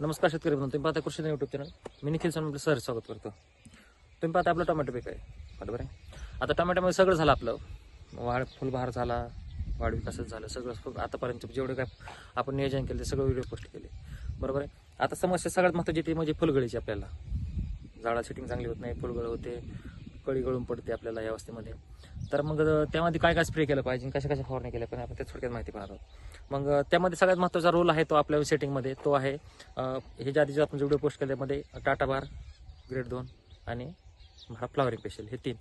नमस्कार शेतकरी बंधू तुम्ही पाहता कृषी युट्यूब चॅनल मी निखिल सर सर स्वागत करतो. तुम्ही पाहता आपलं टोमॅटो पीक आहे. बरोबर आहे? आता टोमॅटोमध्ये सगळं झालं आपलं. वाढ फुलबहार झाला वाढ विकासच झालं सगळं आतापर्यंत जेवढे काय आपण नियोजन केलं ते सगळं व्हिडिओ पोस्ट केले. बरोबर आहे? आता समस्या सगळ्यात महत्त्वाची ती म्हणजे फुलगळीची आपल्याला. झाडा सेटिंग चांगली होत नाही फुलगळ होते कळी गळून पडते आपल्याला या अवस्थेमध्ये तर मग त्यामध्ये काय काय स्प्रे केलं पाहिजे? कशा कशा फवारणी केल्या पाहिजे? आपण त्या थोडक्यात माहिती पाहणार आहोत. मग त्यामध्ये सगळ्यात महत्त्वाचा रोल आहे तो आपल्या सेटिंगमध्ये तो आहे हे ज्या आधी जे आपण व्हिडिओ पोस्ट केल्यामध्ये टाटा बार ग्रेड दोन आणि भारत फ्लावरिंग स्पेशल हे तीन.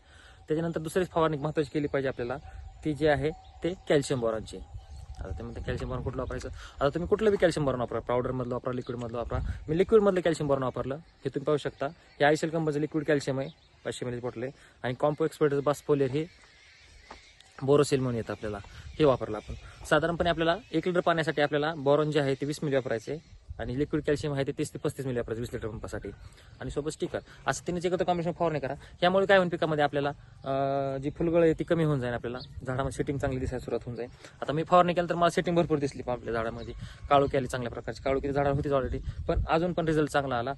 त्याच्यानंतर दुसरी फवारणी महत्त्वाची केली पाहिजे आपल्याला ती जी आहे ते कॅल्शियम बोरॉनची आता त्यामध्ये कॅल्शियम बोरॉन कुठलं वापरायचं? आता तुम्ही कुठलं बी कॅल्शियम बोरॉन वापरा. पावडरमधलं वापरा लिक्विडमधलं वापरा. मी लिक्विडमधलं कॅल्शियम बोरॉन वापरलं हे तुम्ही पाहू शकता. हे आयसेल कंपनीचं लिक्विड कॅल्शियम आहे पाचशे मिली बॉटल आहे. आणि कॉम्पो एक्सपर्ट बास पोलियर हे बोरोसेल म्हणून येतं आपल्याला. हे वापरलं आपण. साधारणपणे आपल्याला एक लिटर पाण्यासाठी आपल्याला बोरॉन जे आहे ते वीस मिली वापरायचे आणि लिक्विड कॅल्शियम आहे ते तीस ते पस्तीस मिली वापरायचे वीस लिटर पंपासाठी आणि सोबत स्टिकर असं तिने एकत्र कॉम्बिनेशन फवारणी करा. यामुळे काय होईल पिकामध्ये आपल्याला जी फुलगळ आहे ती कमी होऊन जाईल आपल्याला. झाडामध्ये सेटिंग चांगली दिसायला सुरुवात होऊन जाईल. आता मी फवारणी केलं तर मला सेटिंग भरपूर दिसली आपल्या झाडामध्ये. काळू केली चांगल्या प्रकारची. काळू केली होतीच ऑलरेडी पण अजून पण रिझल्ट चांगला आला.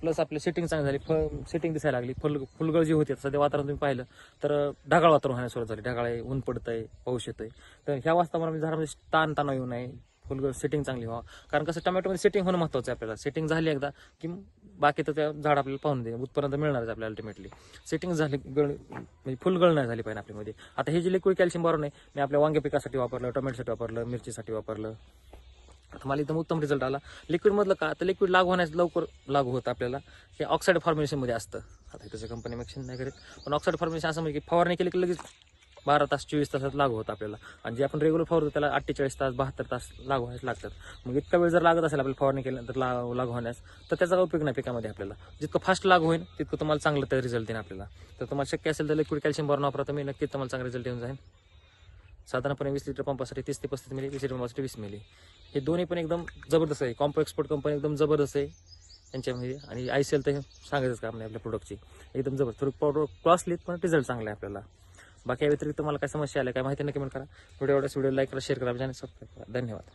प्लस आपली सेटिंग चांगली झाली. फळ सेटिंग दिसायला लागली. फुल फुलगळ जी होती सध्या वातावरण तुम्ही पाहिलं तर ढगाळ वातावरण होण्यास सुरुवात झाली. ढगाळ आहे ऊन पडतंय पाऊस येतोय. तर ह्या वातावरणामध्ये झाडामध्ये ताण तणाव येऊ नये. फुलगळ सेटिंग चांगली व्हावं. कारण कसं टोमॅटोमध्ये सेटिंग होणं महत्त्वाचं आहे आपल्याला. सेटिंग झाली एकदा की बाकी तर त्या झाड आपल्याला पाहून दे उत्पन्न मिळणारच आपल्याला अल्टिमेटली सेटिंग झाली गळ म्हणजे फुल गळ नाही झाली पाहिजे आपल्यामध्ये. आता हे जे लिक्विड कॅल्शियम बरोबर आहे मी आपल्या वांग्या पिकासाठी वापरलं टोमॅटोसाठी वापरलं मिरचीसाठी वापरलं. आता मला एकदम उत्तम रिझल्ट आला. लिक्विडमधलं का तर लिक्विड लागू होण्यास लवकर लागू होतं आपल्याला. हे ऑक्साईड फॉर्मेशनमध्ये असतं. आता त्याचं कंपनी मेन्शन नाही करत. पण ऑक्साईड फॉर्मेशन असं म्हणजे की फवारणी केली की लगेच बारा तास चोवीस तासात लागू होतं आपल्याला. आणि जे आपण रेग्युलर फवारतो त्याला अठ्ठेचाळीस तास बहात्तर तास लागू व्हायला लागतात. मग इतका वेळ जर लागत असेल आपल्याला फवारणी केल्यानंतर ला लागू होण्यास तर त्याचा उपयोग नाही पिकामध्ये आपल्याला. जितकं फास्ट लागू होईल तितकं तुम्हाला चांगलं तर रिझल्ट देईन आपल्याला. तर तुम्हाला शक्य असेल तर लिक्विड कॅल्शियम बरोबर वापरा तुम्ही नक्कीच तुम्हाला चांगला रिझल्ट येऊन जाईल. साधारणपणे वीस लिटर पंपासाठी तीस ते पस्तीस मिली वीस लिटर पंपासाठी वीस मिली हे दोन्ही पण एकदम जबरदस्त आहे. कॉम्पो एक्सपोर्ट कंपनी एकदम जबरदस्त आहे. त्यांच्यामध्ये आणि आय सी एल तर सांगायचंच काम नाही आपल्या प्रोडक्टची एकदम जबरदस्त. थोडी प्रॉडक्ट कॉस्टली पण रिझल्ट चांगला आहे आपल्याला. बाकी या व्यतिरिक्त मला काय समस्या आल्या काय माहिती नाही कमेंट करा. व्हिडिओ व्हिडिओ लाईक करा शेअर करा आणि सबस्क्राईब करा. धन्यवाद.